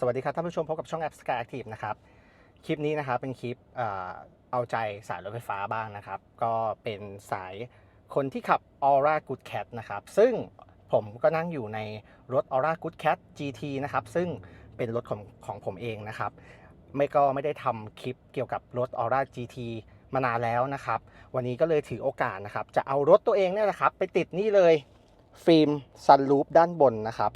สวัสดีครับท่านผู้ชมพบกับช่องแอป Sky Active นะครับ คลิปนี้นะครับเป็นคลิปเอ่อเอาใจสายรถไฟฟ้าบ้างนะครับ ก็เป็นสายคนที่ขับ Aura Good Cat นะครับ ซึ่งผมก็นั่งอยู่ในรถ Aura Good Cat GT นะครับ ซึ่งเป็นรถของของผมเองนะครับ ไม่ก็ไม่ได้ทำคลิปเกี่ยวกับรถ Aura GT มานานแล้วนะครับ วันนี้ก็เลยถือโอกาสนะครับ จะเอารถตัวเองเนี่ยนะครับ ไปติดนี่เลยฟิล์มซันรูฟด้านบนนะครับ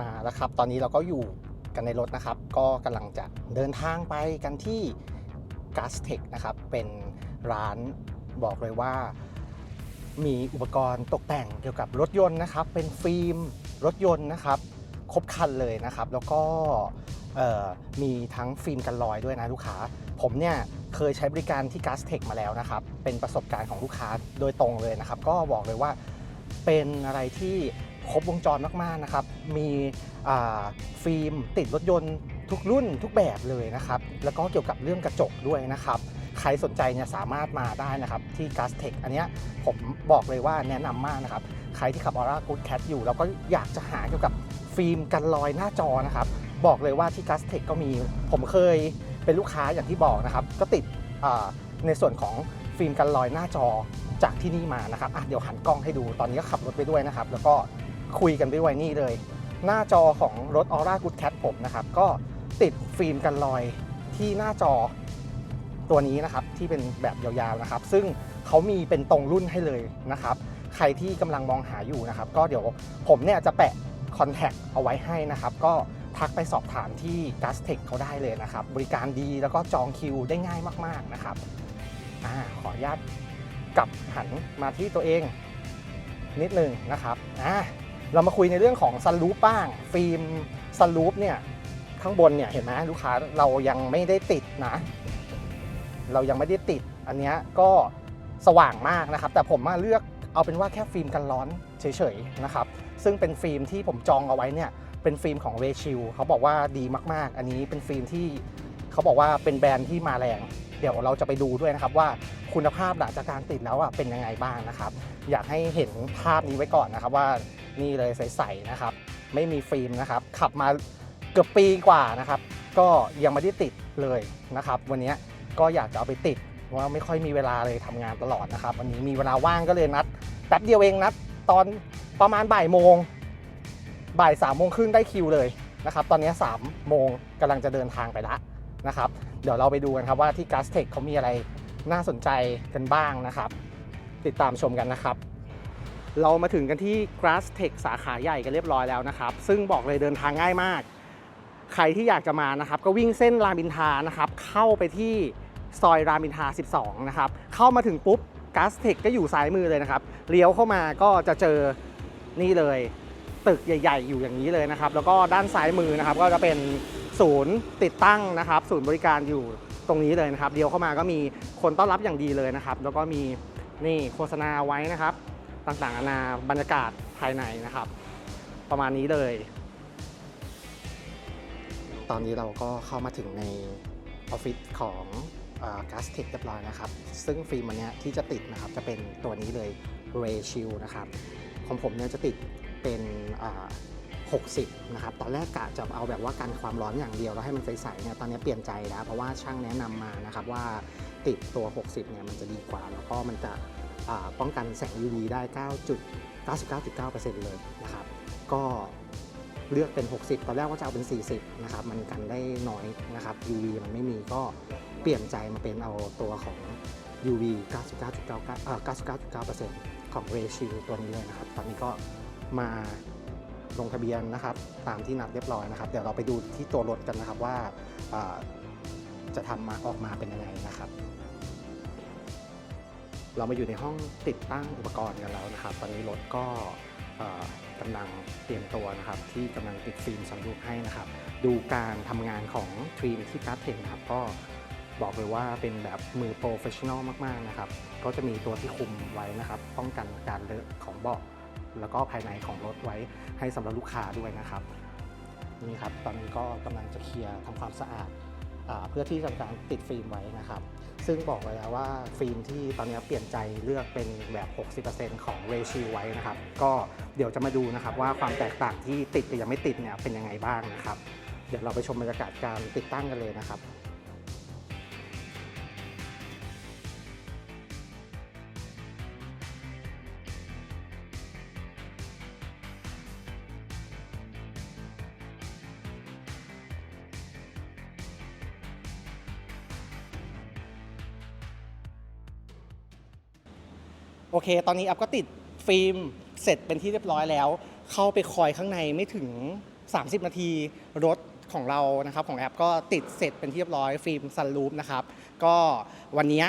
มาแล้วครับ ตอนนี้เราก็อยู่กันในรถนะครับ ก็กำลังจะเดินทางไปกันที่ g a s t e c h นะครับ เป็นร้านบอกเลยว่า มีอุปกรณ์ตกแต่งเกี่ยวกับรถยนต์นะครับ เป็นฟิล์มรถยนต์นะครับ ครบคันเลยนะครับ แล้วก็มีทั้งฟิล์มกันรอยด้วยนะลูกค้า ผมเนี่ยเคยใช้บริการที่ g a s t e c h มาแล้วนะครับ เป็นประสบการณ์ของลูกค้าโดยตรงเลยนะครับ ก็บอกเลยว่าเป็นอะไรที่ ครบวงจรมากๆนะครับ มีฟิล์มติดรถยนต์ทุกรุ่นทุกแบบเลยนะครับ แล้วก็เกี่ยวกับเรื่องกระจกด้วยนะครับ ใครสนใจเนี่ยสามารถมาได้นะครับ ที่ g a s t e c h อันนี้ผมบอกเลยว่าแนะนำมากนะครับ ใครที่ขับ Aura Good Cat อยู่ แล้วก็อยากจะหาเกี่ยวกับฟิล์มกันรอยหน้าจอนะครับ บอกเลยว่าที่ g a s t e c h ก็มี ผมเคยเป็นลูกค้าอย่างที่บอกนะครับ ก็ติดในส่วนของฟิล์มกันรอยหน้าจอจากที่นี่มานะครับเดี๋ยวหันกล้องให้ดู ตอนนี้ก็ขับรถไปด้วยนะครับ แล้วก็ คุยกันไปด้วยนี่เลย หน้าจอของรถ Aura Good Cat ผมนะครับ ก็ติดฟิล์มกันรอยที่หน้าจอตัวนี้นะครับที่เป็นแบบยาวๆนะครับ ซึ่งเขามีเป็นตรงรุ่นให้เลยนะครับ ใครที่กำลังมองหาอยู่นะครับ ก็เดี๋ยวผมเนี่ยจะแปะคอนแทคเอาไว้ให้นะครับ ก็ทักไปสอบถามที่ g a s t e c h เขาได้เลยนะครับ บริการดีแล้วก็จองคิวได้ง่ายมากๆนะครับอขออนุญาตกลับหันมาที่ตัวเองนิดนึงนะครับอ่า เรามาคุยในเรื่องของซันรูปบ้าง ฟิล์มซันรูปเนี่ยข้างบนเนี่ยเห็นไหมลูกค้าเรายังไม่ได้ติดนะ เรายังไม่ได้ติด อันนี้ก็สว่างมากนะครับ แต่ผมมาเลือกเอาเป็นว่าแค่ฟิล์มกันร้อนเฉยๆนะครับ ซึ่งเป็นฟิล์มที่ผมจองเอาไว้เนี่ยเป็นฟิล์มของเรชิลเขาบอกว่าดีมากๆ อันนี้เป็นฟิล์มที่เขาบอกว่าเป็นแบรนด์ที่มาแรงเดี๋ยวเราจะไปดูด้วยนะครับว่าคุณภาพหลังจากการติดแล้วอะเป็นยังไงบ้างนะครับ อยากให้เห็นภาพนี้ไว้ก่อนนะครับว่านี่เลยใสๆนะครับ ไม่มีฟิล์มนะครับ ขับมาเกือบปีกว่านะครับ ก็ยังไม่ได้ติดเลยนะครับ วันนี้ก็อยากจะเอาไปติดเพราะว่าไม่ค่อยมีเวลาเลยทำงานตลอดนะครับ วันนี้มีเวลาว่างก็เลยนัดแป๊บเดียวเองนัดตอนประมาณบ่ายโมงบ่ายสามโมงครึ่งได้คิวเลยนะครับ ตอนนี้3ามโมงกำลังจะเดินทางไปละนะครับ เดี๋ยวเราไปดูกันครับว่าที่ g a s t e c h เขามีอะไรน่าสนใจกันบ้างนะครับ ติดตามชมกันนะครับ เรามาถึงกันที่ g r a s Tech สาขาใหญ่กันเรียบร้อยแล้วนะครับ ซึ่งบอกเลยเดินทางง่ายมาก ใครที่อยากจะมานะครับ ก็วิ่งเส้นรามอินทานะครับ เข้าไปที่ซอยรามอินทา 12 นะครับ เข้ามาถึงปุ๊บ Gas Tech ก็อยู่ซ้ายมือเลยนะครับ เลี้ยวเข้ามาก็จะเจอนี่เลย ตึกใหญ่ ๆ อยู่อย่างนี้เลยนะครับ แล้วก็ด้านซ้ายมือนะครับ ก็จะเป็น ศูนย์ติดตั้งนะครับ ศูนย์บริการอยู่ตรงนี้เลยนะครับเลี้ยวเข้ามาก็มีคนต้อนรับอย่างดีเลยนะครับ แล้วก็มีนี่โฆษณาไว้นะครับ ต่างๆนานาบรรยากาศภายในนะครับ ประมาณนี้เลย ตอนนี้เราก็เข้ามาถึงในออฟฟิศของก๊าซเทคเรียบร้อยนะครับ ซึ่งฟิล์มอันเนี้ยที่จะติดนะครับจะเป็นตัวนี้เลย Ray Shield นะครับ ของผมเนี่ยจะติดเป็น 60 นะครับ ตอนแรกกะจะเอาแบบว่ากันความร้อนอย่างเดียวแล้วให้มันใสๆเนี่ย ตอนนี้เปลี่ยนใจแล้ว เพราะว่าช่างแนะนำมานะครับว่าติดตัว 60 เนี่ยมันจะดีกว่า แล้วก็มันจะอ่าป้องกันแสง UV ได้ 9.99.9%เลยนะครับ ก็เลือกเป็น 60 ตอนแรกว่าจะเอาเป็น 40 นะครับ มันกันได้น้อยนะครับ UV มันไม่มีก็เปลี่ยนใจมาเป็นเอาตัวของ UV 99.99เอ่อ99.9%ของ Ray Shield ตัวนี้เลยนะครับ ตอนนี้ก็มา ลงทะเบียนนะครับตามที่นัดเรียบร้อยนะครับ เดี๋ยวเราไปดูที่ตัวรถกันนะครับว่าจะทำมาออกมาเป็นยังไงนะครับ เรามาอยู่ในห้องติดตั้งอุปกรณ์กันแล้วนะครับ ตอนนี้รถก็กำลังเตรียมตัวนะครับ ที่กำลังติดฟิล์มสันรูปให้นะครับ ดูการทำงานของทรีมที่การ์ดเทนนะครับก็บอกเลยว่าเป็นแบบมือโปรเฟชชั่นอลมาก ๆ นะครับ ก็จะมีตัวที่คุมไว้นะครับ ป้องกันการเลอะของเบาะ แล้วก็ภายในของรถไว้ให้สำหรับลูกค้าด้วยนะครับนี่ครับตอนนี้ก็กำลังจะเคลียร์ทำความสะอาดอเพื่อที่จะการติดฟิล์มไว้นะครับ ซึ่งบอกเลยนะว่าฟิล์มที่ตอนนี้เปลี่ยนใจเลือกเป็นแบบ 60%ของเรชิไว้นะครับ ก็เดี๋ยวจะมาดูนะครับว่าความแตกต่างที่ติดกับยังไม่ติดเนี่ยเป็นยังไงบ้างนะครับ เดี๋ยวเราไปชมบรรยากาศการติดตั้งกันเลยนะครับ เค ตอนนี้แอปก็ติดฟิล์มเสร็จเป็นที่เรียบร้อยแล้ว เข้าไปคอยข้างในไม่ถึง 30 นาทีรถของเรานะครับของแอปก็ติดเสร็จเป็นที่เรียบร้อยฟิล์มซันรูปนะครับก็วันนี้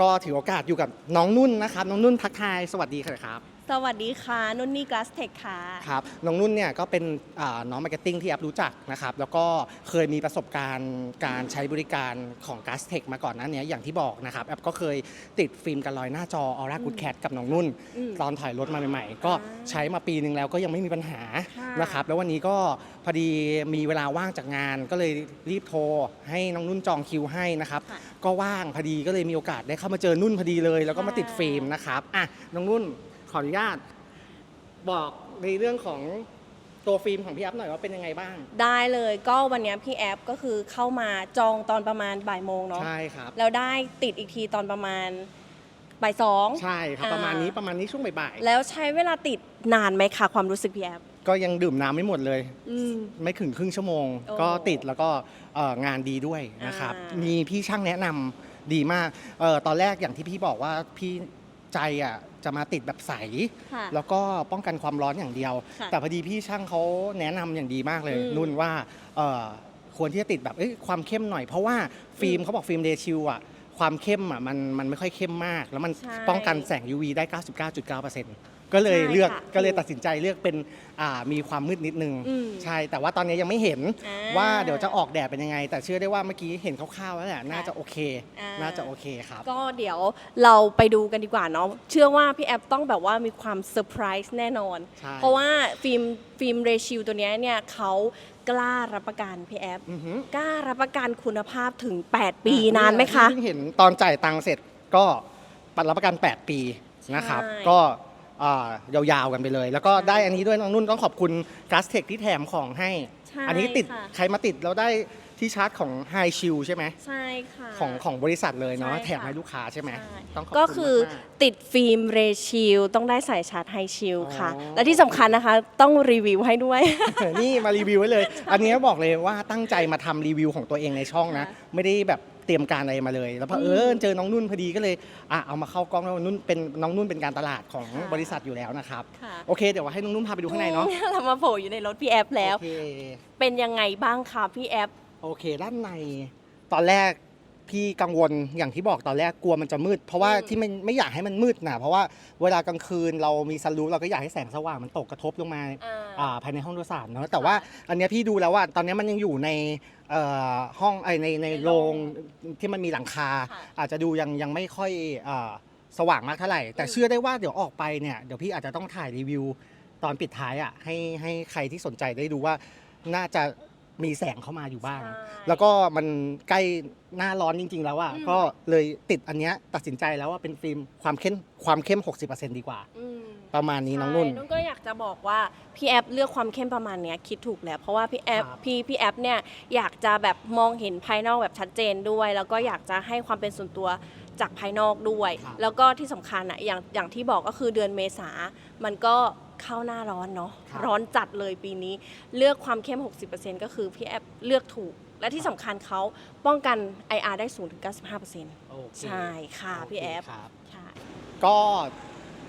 ก็ถือโอกาสอยู่กับน้องนุ่นนะครับ น้องนุ่นทักทายสวัสดีครับ สวัสดีค่ะ นุ่นนี่กลาสเทคค่ะ ครับ น้องนุ่นเนี่ยก็เป็นอ่าน้องมาร์เก็ตติ้งที่แอปรู้จักนะครับ แล้วก็เคยมีประสบการณ์การใช้บริการของ g a s t e c h มาก่อนหนั้นเนี้ยอย่างที่บอกนะครับแอปก็เคยติดฟิล์มกันลอยหน้าจอ Aura Good Cat กับน้องนุ่นอืมตอนถอยรถมาใหม่ๆ ก็อ่าใช้มาปีนึงแล้วก็ยังไม่มีปัญหาค่ะนะครับแล้ววันนี้ก็พอดีมีเวลาว่างจากงาน ก็เลยรีบโทรให้น้องนุ่นจองคิวให้นะครับค่ะก็ว่างพอดีก็เลยมีโอกาสได้เข้ามาเจอนุ่นพอดีเลย แล้วก็มาติดฟิล์มนะครับอะน้องนุ่นข ออนุญาต บอกในเรื่องของตัวฟิล์มของพี่แอฟหน่อยว่าเป็นยังไงบ้าง ได้เลยก็วันเนี้ยพี่แอฟก็คือเข้ามาจองตอนประมาณบ่ายโมงเนาะใช่ครับ แล้วได้ติดอีกทีตอนประมาณบ่ายสอง ใช่ครับ อ่า ประมาณนี้ประมาณนี้ช่วงบ่ายแล้วใช้เวลาติดนานไหมคะความรู้สึกพี่แอฟๆก็ยังดื่มน้ำไม่หมดเลย อืม ไม่ถึงครึ่งชั่วโมง โอ้ก็ติดแล้วก็เอ่องานดีด้วยนะครับ อ่ามีมีพี่ช่างแนะนำดีมากเออตอนแรกอย่างที่พี่บอกว่าพี่ ใจอะจะมาติดแบบใส ค่ะแล้วก็ป้องกันความร้อนอย่างเดียว ค่ะแต่พอดีพี่ช่างเขาแนะนำอย่างดีมากเลย อืมนุ่นว่าเอ่อควรที่จะติดแบบเอ้ยความเข้มหน่อยเพราะว่าฟิล์มเขาบอกฟิล์มเดชิลอะความเข้มอะมันมันไม่ค่อยเข้มมาก แล้วมันใช่ ป้องกันแสง UV ได้ 99.9% ก็เลยใช่เลือกค่ะก็เลยตัดสินใจเลือกเป็นอ่ามีความมืดนิดนึงอืมใช่แต่ว่าตอนนี้ยังไม่เห็นอ่าว่าเดี๋ยวจะออกแดดเป็นยังไง แต่เชื่อได้ว่าเมื่อกี้เห็นคร่าวๆแล้วแหละน่าจะโอเค อ่า น่าจะโอเคครับ ก็เดี๋ยวเราไปดูกันดีกว่าเนาะเชื่อว่าพี่แอฟต้องแบบว่ามีความเซอร์ไพรส์แน่นอน ใช่ เพราะว่าฟิล์มฟิล์มเรชิลตัวเนี้ยเนี่ยเขากล้ารับประกันพี่แอฟอือหือกล้ารับประกันคุณภาพถึง 8 ปีนานไหมคะที่เพิ่งเห็นตอนจ่ายตังค์เสร็จก็ปัดรับประกัน 8 ปีนะครับ ใช่ ก็ อ่ายาวๆกันไปเลย แล้วก็ใช่ได้อันนี้ด้วยน้องนุ่นต้องขอบคุณ g a s t e c h ที่แถมของให้ ใช่อันี้ติดค่ะ ใครมาติดเราได้ที่ชาร์จของ High Shield ใช่ไหมใช่ค่ะ ของของบริษัทเลยเนาะใช่ค่ะแถมให้ลูกค้าใช่ไหมใช่ ต้องขอบก็คุณคือมากๆติดฟิล์มเรชิลต้องได้สายชาร์จไฮชิลค่ะ อ๋อ และที่สำคัญนะคะ ต้องรีวิวให้ด้วยนี่มารีวิวไว้เลย อันนี้บอกเลยว่าตั้งใจมาทำรีวิวของตัวเองในช่องนะค่ะไม่ได้แบบ เตรียมการอะไรมาเลย แล้วพออืมเออเจอน้องนุ่นพอดีก็เลยอะเอามาเข้ากล้องแล้วนุ่นเป็นน้องนุ่นเป็นการตลาดของค่ะบริษัทอยู่แล้วนะครับค่ะ โอเคเดี๋ยวให้น้องนุ่นพาไปดูข้างในเนาะเรามาโผล่อยู่ในรถพี่แอฟแล้ว โอเค เป็นยังไงบ้างคะพี่แอฟ โอเคด้านในตอนแรก พี่กังวลอย่างที่บอกตอนแรกกลัวมันจะมืด เพราะว่าอืมที่ไม่ไม่อยากให้มันมืดนะเพราะว่าเวลากลางคืนเรามีซันรูฟเราก็อยากให้แสงสว่างมันตกกระทบลงมาอ่าภายในห้องโดยสารเนาะแต่ว่าอันเนี้ยพี่ดูแล้วว่าตอนเนี้ยมันยังอยู่ในเอ่อห้องไอในในในโรโรงงที่มันมีหลังคาค่ะอาจจะดูยังยังไม่ค่อยอ่าสว่างมากเท่าไหร่ แต่อืมเชื่อได้ว่าเดี๋ยวออกไปเนี่ยเดี๋ยวพี่อาจจะต้องถ่ายรีวิวตอนปิดท้ายอะให้ให้ใครที่สนใจได้ดูว่าน่าจะ มีแสงเข้ามาอยู่บ้างใช่แล้วก็มันใกล้หน้าร้อนจริง ๆ แล้วอะอืม ก็เลยติดอันเนี้ยตัดสินใจแล้วว่าเป็นฟิล์มความเข้มความเข้ม 60%ดีกว่า อืมประมาณนี้น้องนุ่น ใช่นุ่นก็อยากจะบอกว่าพี่แอฟเลือกความเข้มประมาณเนี้ยคิดถูกแล้ว เพราะว่าพี่แอฟครับ พี่พี่แอฟเนี่ยอยากจะแบบมองเห็นภายนอกแบบชัดเจนด้วย แล้วก็อยากจะให้ความเป็นส่วนตัวจากภายนอกด้วย ครับ แล้วก็ที่สำคัญอะอย่างอย่างที่บอกก็คือเดือนเมษามันก็ เข้าหน้าร้อนเนาะครับ ร้อนจัดเลยปีนี้ เลือกความเข้ม 60%ก็คือพี่แอฟเลือกถูก และที่สำคัญเขาป้องกัน IR ได้สูงถึง 95%โอเคใช่ค่ะพี่แอฟโเคครับใช่ก็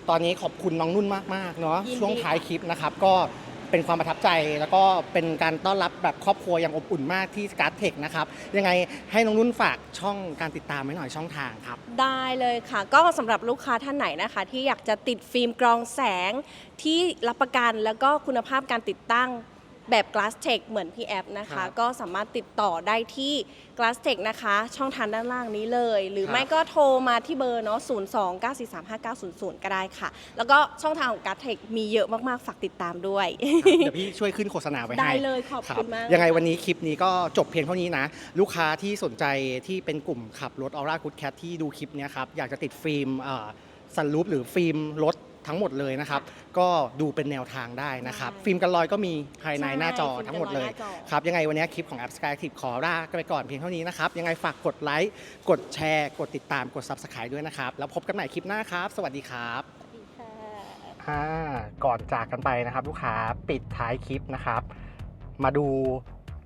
ตอนนี้ขอบคุณน้องนุ่นมากๆเนาะยินดีช่วงท้ายคลิปนะครับ ก็ เป็นความประทับใจ แล้วก็เป็นการต้อนรับแบบครอบครัวอย่างอบอุ่นมากที่การ์ดเทคนะครับยังไงให้น้องนุ่นฝากช่องการติดตามไว้หน่อยช่องทางครับ ได้เลยค่ะ ก็สำหรับลูกค้าท่านไหนนะคะ ที่อยากจะติดฟิล์มกรองแสงที่รับประกันแล้วก็คุณภาพการติดตั้ง แบบ Glass Tech เหมือนพี่แอปนะครัคะ บก็สามารถติดต่อได้ที่ Glass Tech นะคะ ช่องทางด้านล่างนี้เลย หรือครับ ไม่ก็โทรมาที่เบอร์เนาะ0 2 9 4 3 5 9 0 0 ก็ได้ค่ะ แล้วก็ช่องทางของ Glass Tech มีเยอะมากๆ ฝากติดตามด้วย เดี๋ยวพี่ช่วยขึ้นโฆษณาไว้ให้ได้เลยขอบรัคุณมากยังไงวันนี้คลิปนี้ก็จบเพียงเท่านี้นะ ลูกค้าที่สนใจที่เป็นกลุ่มขับรถ Aura Good Cat ที่ดูคลิปเนี้ยครับ อยากจะติดฟิล์มซันรูปหรือฟิล์มรถ ทั้งหมดเลยนะครับ ก็ดูเป็นแนวทางได้นะครับใช่ฟิล์มกันรอยก็มีภายในใช่หน้าจอฟิล์มกันรอยทั้งหมดเลยหน้าจอครับยังไงวันนี้คลิปของ App Sky Active ขอลาไปก่อนเพียงเท่านี้นะครับ ยังไงฝากกดไลค์กดแชร์ กดติดตามกด Subscribe ด้วยนะครับ แล้วพบกันใหม่คลิปหน้าครับ สวัสดีครับสวัสดีค่ะอ่าก่อนจากกันไปนะครับ ลูกค้าปิดท้ายคลิปนะครับ มาดู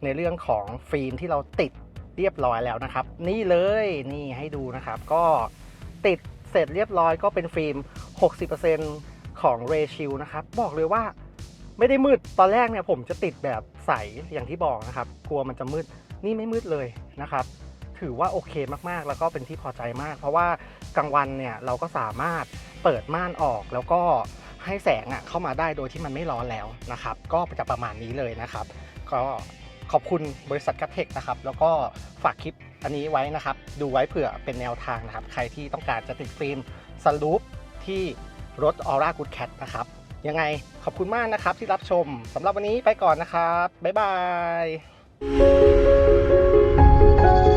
ในเรื่องของฟิล์มที่เราติดเรียบร้อยแล้วนะครับ นี่เลยนี่ให้ดูนะครับ ก็ติดเสร็จเรียบร้อยก็เป็นฟิล์ม 60%ของ r a s h i e l นะครับ บอกเลยว่าไม่ได้มืดตอนแรกเนี่ยผมจะติดแบบใสอย่างที่บอกนะครับ กลัวมันจะมืดนี่ไม่มืดเลยนะครับ ถือว่าโอเคมากๆ แล้วก็เป็นที่พอใจมาก เพราะว่ากลางวันเนี่ยเราก็สามารถเปิดม่านออกแล้วก็ให้แสงอะเข้ามาได้โดยที่มันไม่ร้อนแล้วนะครับ ก็จะประมาณนี้เลยนะครับ ก็ขอบคุณบริษัทกัตเทคนะครับ แล้วก็ฝากคลิปอันนี้ไว้นะครับ ดูไว้เผื่อเป็นแนวทางนะครับ ใครที่ต้องการจะติดฟิล์มซันรูป ที่รถ Aura Good Cat นะครับ ยังไงขอบคุณมากนะครับที่รับชมสำหรับวันนี้ไปก่อนนะครับ บ๊ายบาย